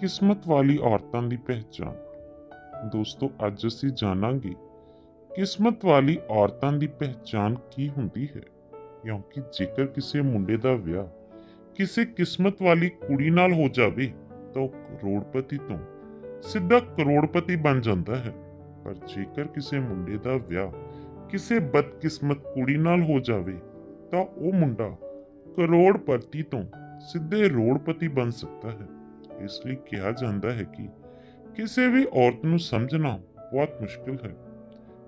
ਕਿਸਮਤ ਵਾਲੀ ਔਰਤਾਂ ਦੀ ਪਹਿਚਾਨ ਦੋਸਤੋ, ਅੱਜ ਅਸੀਂ ਜਾਣਾਂਗੇ ਕਿਸਮਤ ਵਾਲੀ ਔਰਤਾਂ ਦੀ ਪਹਿਚਾਨ ਕੀ ਹੁੰਦੀ ਹੈ। ਕਿਉਂਕਿ ਜੇਕਰ ਕਿਸੇ ਮੁੰਡੇ ਦਾ ਵਿਆਹ ਕਿਸੇ ਕਿਸਮਤ ਵਾਲੀ ਕੁੜੀ ਨਾਲ ਹੋ ਜਾਵੇ, ਤਾਂ ਉਹ ਕਰੋੜਪਤੀ ਤੋਂ ਸਿੱਧਾ ਕਰੋੜਪਤੀ ਬਣ ਜਾਂਦਾ ਹੈ। ਪਰ ਜੇਕਰ ਕਿਸੇ ਮੁੰਡੇ ਦਾ ਵਿਆਹ ਕਿਸੇ ਬਦਕਿਸਮਤ ਕੁੜੀ ਨਾਲ ਹੋ ਜਾਵੇ, ਤਾਂ ਉਹ ਮੁੰਡਾ ਕਰੋੜਪਤੀ ਤੋਂ ਸਿੱਧੇ ਰੋੜਪਤੀ ਬਣ ਸਕਦਾ ਹੈ। ਇਸ ਲਈ ਕਿਹਾ ਜਾਂਦਾ ਹੈ ਕਿ ਕਿਸੇ ਵੀ ਔਰਤ ਨੂੰ ਸਮਝਣਾ ਬਹੁਤ ਮੁਸ਼ਕਲ ਹੈ।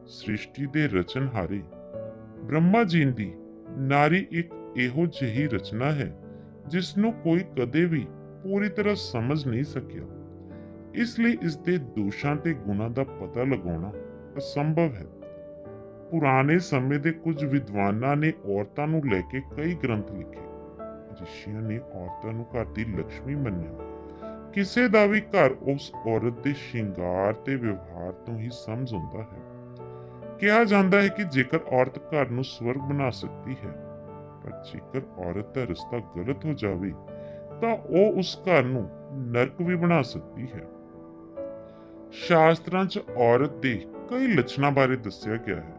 ਸ੍ਰਿਸ਼ਟੀ ਦੇ ਰਚਨਹਾਰੇ ਬ੍ਰਹਮਾ ਜੀ ਦੀ ਨਾਰੀ ਇੱਕ ਇਹੋ ਜਿਹੀ ਰਚਨਾ ਹੈ ਜਿਸ ਨੂੰ ਕੋਈ ਕਦੇ ਵੀ ਪੂਰੀ ਤਰ੍ਹਾਂ ਸਮਝ ਨਹੀਂ ਸਕਿਆ। ਇਸ ਲਈ ਇਸ ਦੇ ਦੋਸ਼ਾਂ ਤੇ ਗੁਣਾਂ ਦਾ ਪਤਾ ਲਗਾਉਣਾ ਅਸੰਭਵ ਹੈ। ਪੁਰਾਣੇ ਸਮੇਂ ਦੇ ਕੁਝ ਵਿਦਵਾਨਾਂ ਨੇ ਔਰਤਾਂ ਨੂੰ ਲੈ ਕੇ ਕਈ ਗ੍ਰੰਥ ਲਿਖੇ। ਰਿਸ਼ੀਆਂ ਨੇ ਔਰਤਾਂ ਨੂੰ ਘਰ ਦੀ ਲక్ష్ਮੀ ਮੰਨਿਆ। ਕਿਸੇ ਦਾ ਵੀ ਘਰ ਉਸ ਔਰਤ ਦੇ ਸ਼ਿੰਗਾਰ ਤੇ ਵਿਵਹਾਰ ਤੋਂ ਹੀ ਸਮਝ ਆਉਂਦਾ ਹੈ। ਕਿਹਾ ਜਾਂਦਾ ਹੈ ਕਿ ਜੇਕਰ ਔਰਤ ਘਰ ਨੂੰ ਸਵਰਗ ਬਣਾ ਸਕਦੀ ਹੈ, ਪਰ ਜੇਕਰ ਔਰਤ ਦਾ ਰਸਤਾ ਗਲਤ ਹੋ ਜਾਵੇ, ਤਾਂ ਉਹ ਉਸ ਘਰ ਨੂੰ ਨਰਕ ਵੀ ਬਣਾ ਸਕਦੀ ਹੈ। ਸ਼ਾਸਤਰਾਂ 'ਚ ਔਰਤ ਦੇ ਕਈ ਲੱਛਣਾਂ ਬਾਰੇ ਦੱਸਿਆ ਗਿਆ ਹੈ।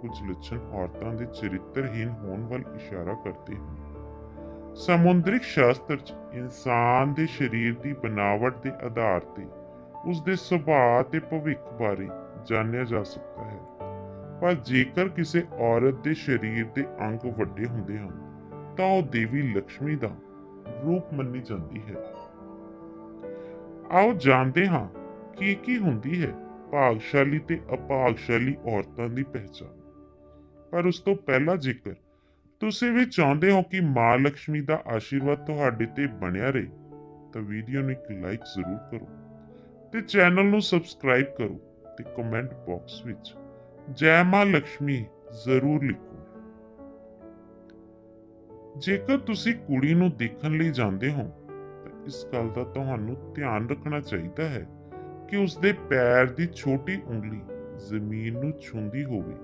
ਕੁਝ ਲੱਛਣ ਔਰਤਾਂ ਦੇ ਚਰਿੱਤਰਹੀਨ ਹੋਣ ਵੱਲ ਇਸ਼ਾਰਾ ਕਰਦੇ ਹਨ। ਸਮੁੰਦਰਿਕ ਸ਼ਾਸਤਰ 'ਚ ਇਨਸਾਨ ਦੇ ਸਰੀਰ ਦੀ ਬਣਾਵਟ ਦੇ ਆਧਾਰ ਤੇ ਉਸ ਦੇ ਸੁਭਾਅ ਤੇ ਭਵਿੱਖ ਬਾਰੇ ਜਾਣਿਆ ਜਾ ਸਕਦਾ ਹੈ। ਪਰ ਜੇਕਰ ਕਿਸੇ ਔਰਤ ਦੇ ਸਰੀਰ ਦੇ ਅੰਗ ਵੱਡੇ ਹੁੰਦੇ ਹਨ, ਤਾਂ ਉਹ ਦੇਵੀ ਲక్ష్ਮੀ ਦਾ ਰੂਪ ਮੰਨੀ ਜਾਂਦੀ ਹੈ। ਆਓ ਜਾਣਦੇ ਹਾਂ ਕੀ ਕੀ ਹੁੰਦੀ ਹੈ ਭਾਗਸ਼ਾਲੀ ਤੇ ਅਭਾਗਸ਼ਾਲੀ ਔਰਤਾਂ ਦੀ ਪਹਿਚਾਣ। ਪਰ ਉਸ ਤੋਂ ਪਹਿਲਾਂ ਜ਼ਿਕਰ ਤੁਸੀਂ ਵੀ ਚਾਹੁੰਦੇ ਹੋ ਕਿ ਮਾਂ ਲక్ష్ਮੀ ਦਾ ਆਸ਼ੀਰਵਾਦ ਤੁਹਾਡੇ ਤੇ ਬਣਿਆ ਰਹੇ, ਤਾਂ ਵੀਡੀਓ ਨੂੰ ਇੱਕ ਲਾਈਕ ਜ਼ਰੂਰ ਕਰੋ ਤੇ ਚੈਨਲ ਨੂੰ ਸਬਸਕ੍ਰਾਈਬ ਕਰੋ ਤੇ ਕਮੈਂਟ ਬਾਕਸ ਵਿੱਚ ਜੈ ਮਾਂ ਲక్ష్ਮੀ ਜ਼ਰੂਰ ਲਿਖੋ। ਜੇਕਰ ਤੁਸੀਂ ਕੁੜੀ ਨੂੰ ਦੇਖਣ ਲਈ ਜਾਂਦੇ ਹੋ, ਤਾਂ ਇਸ ਗੱਲ ਦਾ ਤੁਹਾਨੂੰ ਧਿਆਨ ਰੱਖਣਾ ਚਾਹੀਦਾ ਹੈ ਕਿ ਉਸ ਦੇ ਪੈਰ ਦੀ ਛੋਟੀ ਉਂਗਲੀ ਜ਼ਮੀਨ ਨੂੰ ਛੂੰਦੀ ਹੋਵੇ।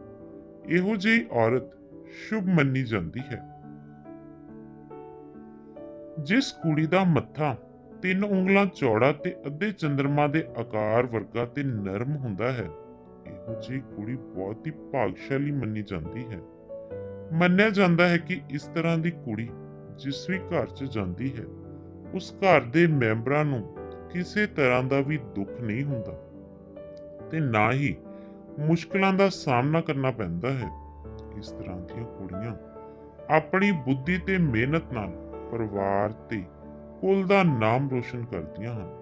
ਇਹੋ ਜਿਹੀ ਔਰਤ ਸ਼ੁਭ ਮੰਨੀ ਜਾਂਦੀ ਹੈ। ਜਿਸ ਕੁੜੀ ਦਾ ਮੱਥਾ ਤਿੰਨ ਉਂਗਲਾਂ ਚੌੜਾ ਤੇ ਅੱਧੇ ਚੰਦਰਮਾ ਦੇ ਆਕਾਰ ਵਰਗਾ ਤੇ ਨਰਮ ਹੁੰਦਾ ਹੈ, ਇਹੋ ਜਿਹੀ ਕੁੜੀ ਬਹੁਤ ਹੀ ਭਾਗਸ਼ਾਲੀ ਮੰਨੀ ਜਾਂਦੀ ਹੈ। ਮੰਨਿਆ ਜਾਂਦਾ ਹੈ ਕਿ ਇਸ ਤਰ੍ਹਾਂ ਦੀ ਕੁੜੀ ਜਿਸ ਵੀ ਘਰ 'ਚ ਜਾਂਦੀ ਹੈ, ਉਸ ਘਰ ਦੇ ਮੈਂਬਰਾਂ ਨੂੰ ਕਿਸੇ ਤਰ੍ਹਾਂ ਦਾ ਵੀ ਦੁੱਖ ਨਹੀਂ ਹੁੰਦਾ ਤੇ ਨਾ ਹੀ ਮੁਸ਼ਕਲਾਂ ਦਾ ਸਾਹਮਣਾ ਕਰਨਾ ਪੈਂਦਾ ਹੈ। ਇਸ ਤਰ੍ਹਾਂ ਦੀਆਂ ਕੁੜੀਆਂ। ਆਪਣੀ ਬੁੱਧੀ ਤੇ ਮਿਹਨਤ ਨਾਲ ਪਰਿਵਾਰ ਤੇ ਕੁਲ ਦਾ ਨਾਮ ਰੋਸ਼ਨ ਕਰਦੀਆਂ ਹਨ।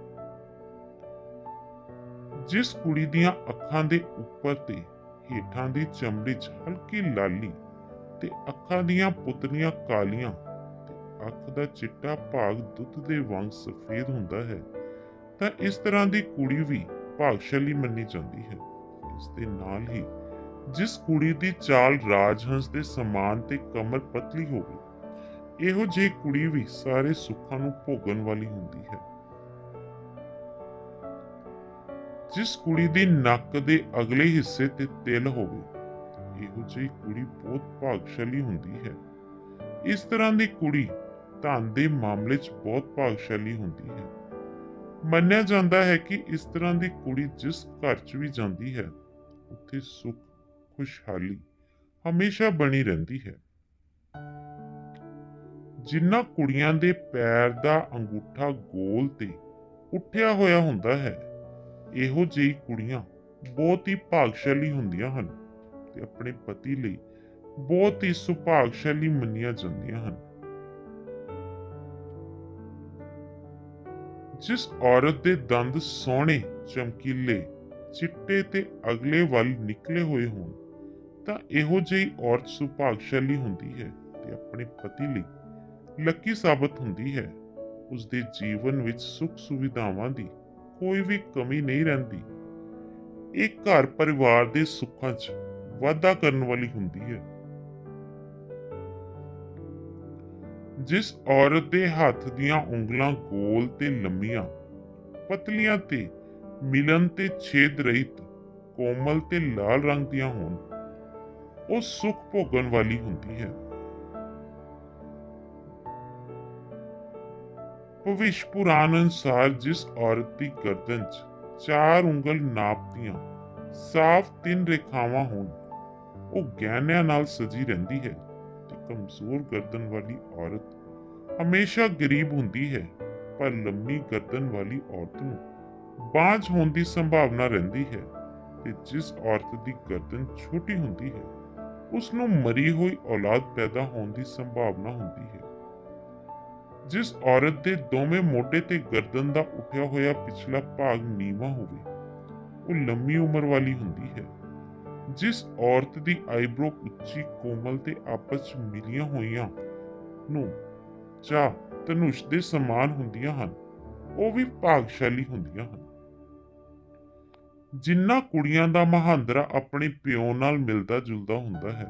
ਜਿਸ ਕੁੜੀ ਦੀਆਂ ਅੱਖਾਂ ਦੇ ਉੱਪਰ ਤੇ ਹੇਠਾਂ ਦੀ ਚਮੜੀ 'ਚ ਹਲਕੀ ਲਾਲੀ ਤੇ ਅੱਖਾਂ ਦੀਆਂ ਪੁਤਲੀਆਂ ਕਾਲੀਆਂ ਤੇ ਅੱਖ ਦਾ ਚਿੱਟਾ ਭਾਗ ਦੁੱਧ ਦੇ ਵਾਂਗ ਸਫੇਦ ਹੁੰਦਾ ਹੈ, ਤਾਂ ਇਸ ਤਰ੍ਹਾਂ ਦੀ ਕੁੜੀ ਵੀ ਭਾਗਸ਼ਾਲੀ ਮੰਨੀ ਜਾਂਦੀ ਹੈ। ਇਸ ਦੇ ਨਾਲ ਹੀ ਜਿਸ ਕੁੜੀ ਦੀ ਚਾਲ ਰਾਜਹੰਸ ਦੇ ਸਮਾਨ ਤੇ ਕਮਰ ਪਤਲੀ ਹੋਵੇ, ਇਹੋ ਜਿਹੀ ਕੁੜੀ ਵੀ ਸਾਰੇ ਸੁੱਖਾਂ ਨੂੰ ਭੋਗਣ ਵਾਲੀ ਹੁੰਦੀ ਹੈ। ਜਿਸ ਕੁੜੀ ਦੀ ਨੱਕ ਦੇ ਅਗਲੇ ਹਿੱਸੇ ਤੇ ਤਿਲ ਹੋਵੇ, ਇਹੋ ਜਿਹੀ ਕੁੜੀ ਬਹੁਤ ਭਾਗਸ਼ਾਲੀ ਹੁੰਦੀ ਹੈ। ਇਸ ਤਰ੍ਹਾਂ ਦੀ ਕੁੜੀ ਧਨ ਦੇ ਮਾਮਲੇ 'ਚ ਬਹੁਤ ਭਾਗਸ਼ਾਲੀ ਹੁੰਦੀ ਹੈ। ਮੰਨਿਆ ਜਾਂਦਾ ਹੈ ਕਿ ਇਸ ਤਰ੍ਹਾਂ ਦੀ ਕੁੜੀ ਜਿਸ ਘਰ 'ਚ ਵੀ ਜਾਂਦੀ ਹੈ, ਉੱਥੇ ਸੁੱਖ ਖੁਸ਼ਹਾਲੀ ਹਮੇਸ਼ਾ ਬਣੀ ਰਹਿੰਦੀ ਹੈ। ਜਿਨ੍ਹਾਂ ਕੁੜੀਆਂ ਦੇ ਪੈਰ ਦਾ ਅੰਗੂਠਾ ਗੋਲ ਤੇ ਉੱਠਿਆ ਹੋਇਆ ਹੁੰਦਾ ਹੈ, ਇਹੋ ਜਿਹੀ ਕੁੜੀਆਂ ਬਹੁਤ ਹੀ ਭਾਗਸ਼ਾਲੀ ਹੁੰਦੀਆਂ ਹਨ ਤੇ ਆਪਣੇ ਪਤੀ ਲਈ ਬਹੁਤ ਹੀ ਸੁਭਾਗਸ਼ਾਲੀ ਮੰਨੀਆਂ ਜਾਂਦੀਆਂ ਹਨ। ਜਿਸ ਔਰਤ ਦੇ ਦੰਦ ਸੋਹਣੇ, ਚਮਕੀਲੇ, ਚਿੱਟੇ ਤੇ ਅਗਲੇ ਵੱਲ ਨਿਕਲੇ ਹੋਏ ਹੋਣ ਤਾਂ ਇਹੋ ਜਿਹੀ ਔਰਤ ਸੁਭਾਗਸ਼ਾਲੀ ਹੁੰਦੀ ਹੈ ਤੇ ਆਪਣੇ ਪਤੀ ਲਈ ਲੱਕੀ ਸਾਬਤ ਹੁੰਦੀ ਹੈ। ਉਸ ਦੇ ਜੀਵਨ ਵਿੱਚ ਸੁੱਖ ਸੁਵਿਧਾਵਾਂ ਦੀ ਕੋਈ ਵੀ ਕਮੀ ਨਹੀਂ ਰਹਿੰਦੀ। ਇਹ ਘਰ ਪਰਿਵਾਰ ਦੇ ਸੁੱਖਾਂ 'ਚ ਵਾਧਾ ਕਰਨ ਵਾਲੀ ਹੁੰਦੀ ਹੈ। ਜਿਸ ਔਰਤ ਦੇ ਹੱਥ ਦੀਆਂ ਉਂਗਲਾਂ ਗੋਲ ਤੇ ਲੰਮੀਆਂ, ਪਤਲੀਆਂ ਤੇ ਮਿਲਨ ਤੇ ਛੇਦ ਰਹਿਤ ਕੋਮਲ ਤੇ ਲਾਲ ਰੰਗ ਦੀਆਂ ਹੋਣ ਉਹ ਸੁਖ ਭੋਗਣ ਵਾਲੀ ਹੁੰਦੀ ਹੈ। ਭਵਿਸ਼ ਪੁਰਾਣ ਅਨੁਸਾਰ ਜਿਸ ਔਰਤ ਦੀ ਗਰਦਨ 'ਚ ਚਾਰ ਉਂਗਲ ਨਾਪਦੀਆਂ ਸਾਫ਼ ਤਿੰਨ ਰੇਖਾਵਾਂ ਹੋਣ, ਉਹ ਗਹਿਣਿਆਂ ਨਾਲ ਸਜੀ ਰਹਿੰਦੀ ਹੈ ਤੇ ਕਮਜ਼ੋਰ ਗਰਦਨ ਵਾਲੀ ਔਰਤ ਹਮੇਸ਼ਾ ਗਰੀਬ ਹੁੰਦੀ ਹੈ, ਪਰ ਲੰਮੀ ਗਰਦਨ ਵਾਲੀ ਔਰਤ ਨੂੰ ਬਾਂਝ ਹੋਣ ਦੀ ਸੰਭਾਵਨਾ ਰਹਿੰਦੀ ਹੈ ਤੇ ਜਿਸ ਔਰਤ ਦੀ ਗਰਦਨ ਛੋਟੀ ਹੁੰਦੀ ਹੈ ਉਸ ਨੂੰ ਮਰੀ ਹੋਈ ਔਲਾਦ ਪੈਦਾ ਹੋਣ ਦੀ ਸੰਭਾਵਨਾ ਹੁੰਦੀ ਹੈ। ਜਿਸ ਔਰਤ ਦੇ ਦੋਵੇਂ ਮੋਢੇ ਤੇ ਗਰਦਨ ਦਾ ਉੱਠਿਆ ਹੋਇਆ ਪਿਛਲਾ ਭਾਗ ਨੀਵਾ ਹੋਵੇ, ਉਹ ਲੰਮੀ ਉਮਰ ਵਾਲੀ ਹੁੰਦੀ ਹੈ। ਜਿਸ ਔਰਤ ਦੀ ਆਈਬ੍ਰੋ ਉੱਚੀ, ਕੋਮਲ ਤੇ ਆਪਸ ਵਿੱਚ ਮਿਲੀਆਂ ਹੋਈਆਂ ਨੂੰ ਚਾ ਧਨੁਸ਼ ਦੇ ਸਮਾਨ ਹੁੰਦੀਆਂ ਹਨ, ਉਹ ਵੀ ਭਾਗਸ਼ਾਲੀ ਹੁੰਦੀਆਂ ਹਨ। ਜਿੰਨਾ ਕੁੜੀਆਂ ਦਾ ਮਹਾਂਦਰਾ ਆਪਣੇ ਪਿਓ ਨਾਲ ਮਿਲਦਾ ਜੁਲਦਾ ਹੁੰਦਾ ਹੈ,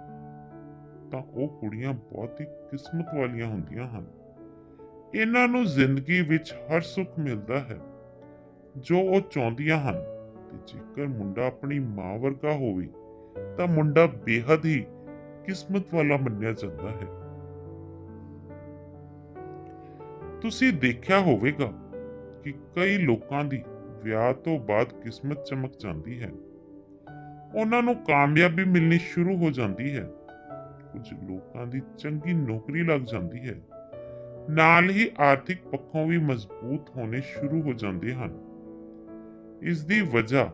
ਤਾਂ ਉਹ ਕੁੜੀਆਂ ਬਹੁਤ ਹੀ ਕਿਸਮਤ ਵਾਲੀਆਂ ਹੁੰਦੀਆਂ ਹਨ। ਇਹਨਾਂ ਨੂੰ ਜ਼ਿੰਦਗੀ ਵਿੱਚ ਹਰ ਸੁੱਖ ਮਿਲਦਾ ਹੈ, ਜੋ ਉਹ ਚਾਹੁੰਦੀਆਂ ਹਨ। ਤੇ ਜੇਕਰ ਮੁੰਡਾ ਆਪਣੀ ਮਾਂ ਵਰਗਾ ਹੋਵੇ, ਤਾਂ ਮੁੰਡਾ ਬੇਹੱਦ ਹੀ ਕਿਸਮਤ ਵਾਲਾ ਮੰਨਿਆ ਜਾਂਦਾ ਹੈ। ਤੁਸੀਂ ਦੇਖਿਆ ਹੋਵੇਗਾ ਕਿ ਕਈ ਲੋਕਾਂ ਦੀ ਵਿਆਹ ਤੋਂ ਬਾਅਦ ਕਿਸਮਤ ਚਮਕ ਜਾਂਦੀ ਹੈ। ਉਹਨਾਂ ਨੂੰ ਕਾਮਯਾਬੀ ਮਿਲਣੀ ਸ਼ੁਰੂ ਹੋ ਜਾਂਦੀ ਹੈ। ਕੁਝ ਲੋਕਾਂ ਦੀ ਚੰਗੀ ਨੌਕਰੀ ਲੱਗ ਜਾਂਦੀ ਹੈ। ਨਾਲ ਹੀ ਆਰਥਿਕ ਪੱਖੋਂ ਵੀ ਮਜ਼ਬੂਤ ਹੋਣੇ ਸ਼ੁਰੂ ਹੋ ਜਾਂਦੇ ਹਨ। ਇਸ ਦੀ ਵਜ੍ਹਾ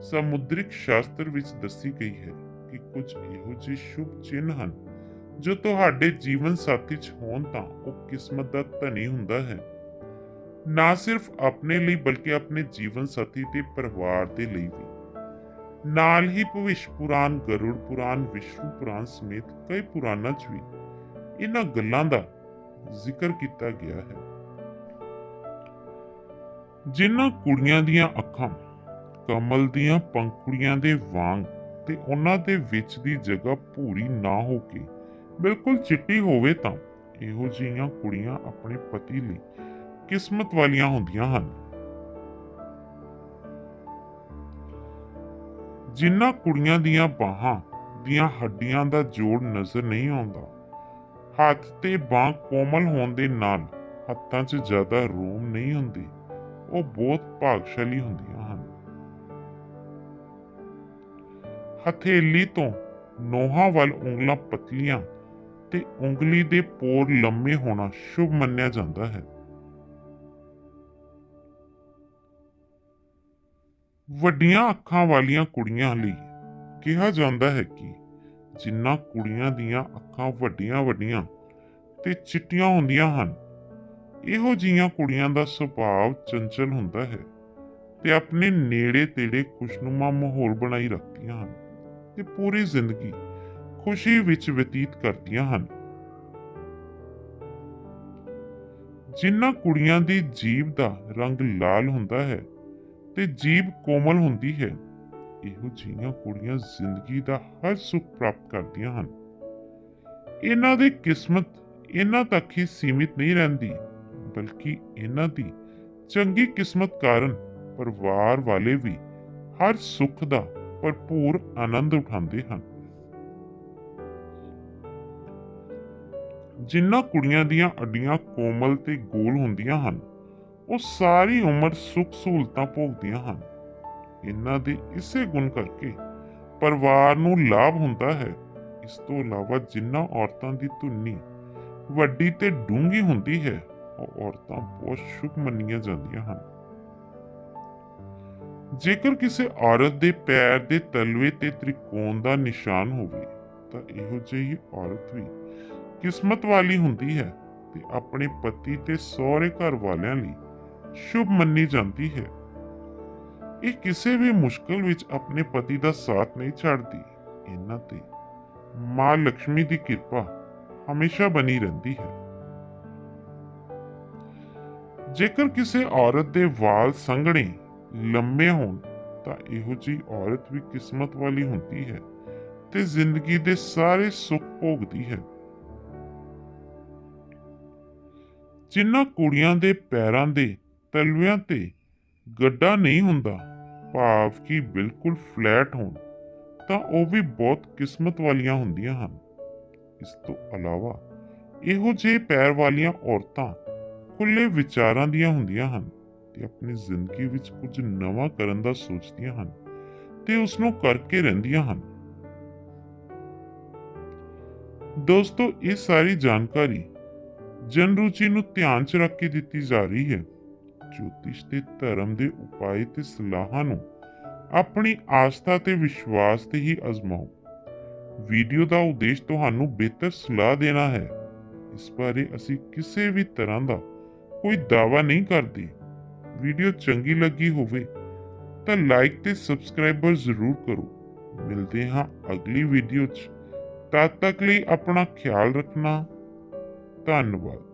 ਸਮੁਦਰਿਕ ਸ਼ਾਸਤਰ ਵਿੱਚ ਦੱਸੀ ਗਈ ਹੈ ਕਿ ਕੁਝ ਇਹੋ ਜਿਹੇ ਸ਼ੁਭ ਚਿੰਨ੍ਹ ਹਨ ਜੋ ਤੁਹਾਡੇ ਜੀਵਨ ਸਾਥੀ 'ਚ ਹੋਣ ਤਾਂ ਉਹ ਕਿਸਮਤ ਦਾ ਧਨੀ ਹੁੰਦਾ ਹੈ। ਨਾ ਸਿਰਫ ਆਪਣੇ ਲਈ ਬਲਕਿ ਆਪਣੇ ਜੀਵਨ ਸਾਥੀ ਤੇ ਪਰਿਵਾਰ ਦੇ ਲਈ ਵੀ। ਨਾਲ ਹੀ ਭਵਿਸ਼ ਪੁਰਾਣ ਗਰੁੜ, ਪੁਰਾਣ ਵਿਸ਼ਨੂੰ, ਪੁਰਾਣ ਸਮੇਤ ਕਈ ਪੁਰਾਣਾਂ 'ਚ ਵੀ ਇਹਨਾਂ ਗੱਲਾਂ ਦਾ ਜ਼ਿਕਰ ਕੀਤਾ ਗਿਆ ਹੈ। ਜਿਨ੍ਹਾਂ ਕੁੜੀਆਂ ਦੀਆਂ ਅੱਖਾਂ, ਕਮਲ ਦੀਆਂ ਪੰਖੁੜੀਆਂ ਦੇ ਵਾਂਗ ਤੇ ਉਹਨਾਂ ਦੇ ਵਿੱਚ ਦੀ ਜਗ੍ਹਾ ਭੂਰੀ ਨਾ ਹੋ ਕੇ ਬਿਲਕੁਲ ਚਿੱਟੀ ਹੋਵੇ ਤਾਂ ਇਹੋ ਜਿਹੀਆਂ ਕੁੜੀਆਂ ਆਪਣੇ ਪਤੀ ਲਈ ਕਿਸਮਤ ਵਾਲੀਆਂ ਹੁੰਦੀਆਂ ਹਨ। ਜਿਨ੍ਹਾਂ ਕੁੜੀਆਂ ਦੀਆਂ ਬਾਹਾਂ ਦੀਆਂ ਹੱਡੀਆਂ ਦਾ ਜੋੜ ਨਜ਼ਰ ਨਹੀਂ ਆਉਂਦਾ, ਹੱਥ ਤੇ ਬਾਹ ਕੋਮਲ ਹੋਣ ਦੇ ਨਾਲ ਹੱਥਾਂ 'ਚ ਜ਼ਿਆਦਾ ਰੋਮ ਨਹੀਂ ਹੁੰਦੀ, ਉਹ ਬਹੁਤ ਭਾਗਸ਼ਾਲੀ ਹੁੰਦੀਆਂ ਹਨ। ਹਥੇਲੀ ਤੋਂ ਨੋਹਾਂ ਵੱਲ ਉਂਗਲਾਂ ਪਤਲੀਆਂ ਤੇ ਉਂਗਲੀ ਦੇ ਪੋਰ ਲੰਮੇ ਹੋਣਾ ਸ਼ੁਭ ਮੰਨਿਆ ਜਾਂਦਾ ਹੈ। ਵੱਡੀਆਂ ਅੱਖਾਂ ਵਾਲੀਆਂ ਕੁੜੀਆਂ ਲਈ ਕਿਹਾ ਜਾਂਦਾ ਹੈ ਕਿ ਜਿੰਨਾ ਕੁੜੀਆਂ ਦੀਆਂ ਅੱਖਾਂ ਵੱਡੀਆਂ ਵੱਡੀਆਂ ਤੇ ਚਿੱਟੀਆਂ ਹੁੰਦੀਆਂ ਹਨ, ਇਹੋ ਜੀਆਂ ਕੁੜੀਆਂ ਦਾ ਸੁਭਾਅ ਚੰਚਲ ਹੁੰਦਾ ਹੈ ਤੇ ਆਪਣੇ ਨੇੜੇ ਤੇੜੇ ਖੁਸ਼ਨੁਮਾ ਮਾਹੌਲ ਬਣਾਈ ਰੱਖਦੀਆਂ ਹਨ ਤੇ ਪੂਰੀ ਜ਼ਿੰਦਗੀ ਖੁਸ਼ੀ ਵਿੱਚ ਬਤੀਤ ਕਰਦੀਆਂ ਹਨ। ਜਿਨ੍ਹਾਂ ਕੁੜੀਆਂ ਦੀ ਜੀਭ ਦਾ ਰੰਗ ਲਾਲ ਹੁੰਦਾ ਹੈ ਤੇ ਜੀਭ ਕੋਮਲ ਹੁੰਦੀ ਹੈ। ਇਹੋ ਜਿਹੀਆਂ ਕੁੜੀਆਂ ਜ਼ਿੰਦਗੀ ਦਾ ਹਰ ਸੁੱਖ ਪ੍ਰਾਪਤ ਕਰਦੀਆਂ ਹਨ। ਇਹਨਾਂ ਦੀ ਕਿਸਮਤ ਇਹਨਾਂ ਤੱਕ ਹੀ ਸੀਮਿਤ ਨਹੀਂ ਰਹਿੰਦੀ, ਬਲਕਿ ਇਹਨਾਂ ਦੀ ਚੰਗੀ ਕਿਸਮਤ ਕਾਰਨ ਪਰਿਵਾਰ ਵਾਲੇ ਵੀ ਹਰ ਸੁੱਖ ਦਾ ਭਰਪੂਰ ਆਨੰਦ ਉਠਾਉਂਦੇ ਹਨ। ਜਿਨ੍ਹਾਂ ਕੁੜੀਆਂ ਦੀਆਂ ਅੱਡੀਆਂ ਕੋਮਲ ਤੇ ਗੋਲ ਹੁੰਦੀਆਂ ਹਨ ਉਹ ਸਾਰੀ ਉਮਰ ਸੁੱਖ ਸਹੂਲਤਾਂ ਭੋਗਦੀਆਂ ਹਨ। ਇਹਨਾਂ ਦੇ ਇਸੇ ਗੁਣ ਕਰਕੇ ਪਰਿਵਾਰ ਨੂੰ ਲਾਭ ਹੁੰਦਾ ਹੈ। ਇਸ ਤੋਂ ਇਲਾਵਾ ਜਿਨ੍ਹਾਂ ਔਰਤਾਂ ਦੀ ਧੁੰਨੀ ਵੱਡੀ ਤੇ ਡੂੰਗੀ ਹੁੰਦੀ ਹੈ, ਉਹ ਔਰਤਾਂ ਬਹੁਤ ਸ਼ੁਭ ਮੰਨੀਆਂ ਜਾਂਦੀਆਂ ਹਨ। ਜੇਕਰ ਕਿਸੇ ਔਰਤ ਦੇ ਪੈਰ ਦੇ ਤਲਵੇ ਤੇ ਤ੍ਰਿਕੋਣ ਦਾ ਨਿਸ਼ਾਨ ਹੋਵੇ, ਤਾਂ ਇਹੋ ਜਿਹੀ ਔਰਤ ਵੀ ਕਿਸਮਤ ਵਾਲੀ ਹੁੰਦੀ ਹੈ ਤੇ ਆਪਣੇ ਪਤੀ ਤੇ ਸਹੁਰੇ ਘਰ ਵਾਲਿਆਂ ਲਈ ਸ਼ੁਭ ਮੰਨੀ ਜਾਂਦੀ ਹੈ। ਇਹ ਕਿਸੇ ਵੀ ਮੁਸ਼ਕਲ ਵਿੱਚ ਆਪਣੇ ਪਤੀ ਦਾ ਸਾਥ ਨਹੀਂ ਛੱਡਦੀ। ਇਹਨਾਂ ਤੇ ਮਾਂ ਲక్ష్ਮੀ ਦੀ ਕਿਰਪਾ ਹਮੇਸ਼ਾ ਬਣੀ ਰਹਿੰਦੀ ਹੈ। ਜੇਕਰ ਕਿਸੇ ਔਰਤ ਦੇ ਵਾਲ ਸੰਘਣੇ, ਲੰਮੇ ਹੋਣ, ਤਾਂ ਇਹੋ ਜਿਹੀ ਔਰਤ ਵੀ ਕਿਸਮਤ ਵਾਲੀ ਹੁੰਦੀ ਹੈ ਤੇ ਜ਼ਿੰਦਗੀ ਦੇ ਸਾਰੇ ਸੁੱਖ ਭੋਗਦੀ ਹੈ। ਜਿਨ੍ਹਾਂ ਕੁੜੀਆਂ ਦੇ ਪੈਰਾਂ ਦੇ ਤਲਵਿਆਂ ਤੇ ਗੱਡਾ ਨਹੀਂ ਹੁੰਦਾ, ਭਾਵ ਕਿ ਬਿਲਕੁਲ ਫਲੈਟ ਹੋਣ, ਤਾਂ ਉਹ ਵੀ ਬਹੁਤ ਕਿਸਮਤ ਵਾਲੀਆਂ ਹੁੰਦੀਆਂ ਹਨ। ਇਸ ਤੋਂ ਇਲਾਵਾ ਇਹੋ ਜਿਹੇ ਪੈਰ ਵਾਲੀਆਂ ਔਰਤਾਂ ਖੁੱਲੇ ਵਿਚਾਰਾਂ ਦੀਆਂ ਹੁੰਦੀਆਂ ਹਨ ਤੇ ਆਪਣੀ ਜ਼ਿੰਦਗੀ ਵਿੱਚ ਕੁਝ ਨਵਾਂ ਕਰਨ ਦਾ ਸੋਚਦੀਆਂ ਹਨ ਤੇ ਉਸ ਨੂੰ ਕਰਕੇ ਰਹਿੰਦੀਆਂ ਹਨ। ਦੋਸਤੋ, ਇਹ ਸਾਰੀ ਜਾਣਕਾਰੀ ਜਨ ਰੁਚੀ ਨੂੰ ਧਿਆਨ 'ਚ ਰੱਖ ਕੇ ਦਿੱਤੀ ਜਾ ਰਹੀ ਹੈ। ਜੋਤਿਸ਼ ਤੇ ਧਰਮ ਦੇ ਉਪਾਏ ਤੇ ਸਲਾਹਾਂ ਨੂੰ ਆਪਣੀ ਆਸਥਾ ਤੇ ਵਿਸ਼ਵਾਸ ਤੇ ਹੀ ਅਜ਼ਮਾਓ। ਵੀਡੀਓ ਦਾ ਉਦੇਸ਼ ਤੁਹਾਨੂੰ ਬਿਹਤਰ ਸਲਾਹ ਦੇਣਾ ਹੈ। ਇਸ ਬਾਰੇ ਅਸੀਂ ਕਿਸੇ ਵੀ ਤਰ੍ਹਾਂ ਦਾ ਕੋਈ ਦਾਅਵਾ ਨਹੀਂ ਕਰਦੇ। ਵੀਡੀਓ ਚੰਗੀ ਲੱਗੀ ਹੋਵੇ ਤਾਂ ਲਾਈਕ ਤੇ ਸਬਸਕ੍ਰਾਈਬਰ ਜ਼ਰੂਰ ਕਰੋ। ਮਿਲਦੇ ਹਾਂ ਅਗਲੀ ਵੀਡੀਓ 'ਚ। ਤਦ ਤੱਕ ਲਈ ਆਪਣਾ ਖਿਆਲ ਰੱਖਣਾ। ਧੰਨਵਾਦ।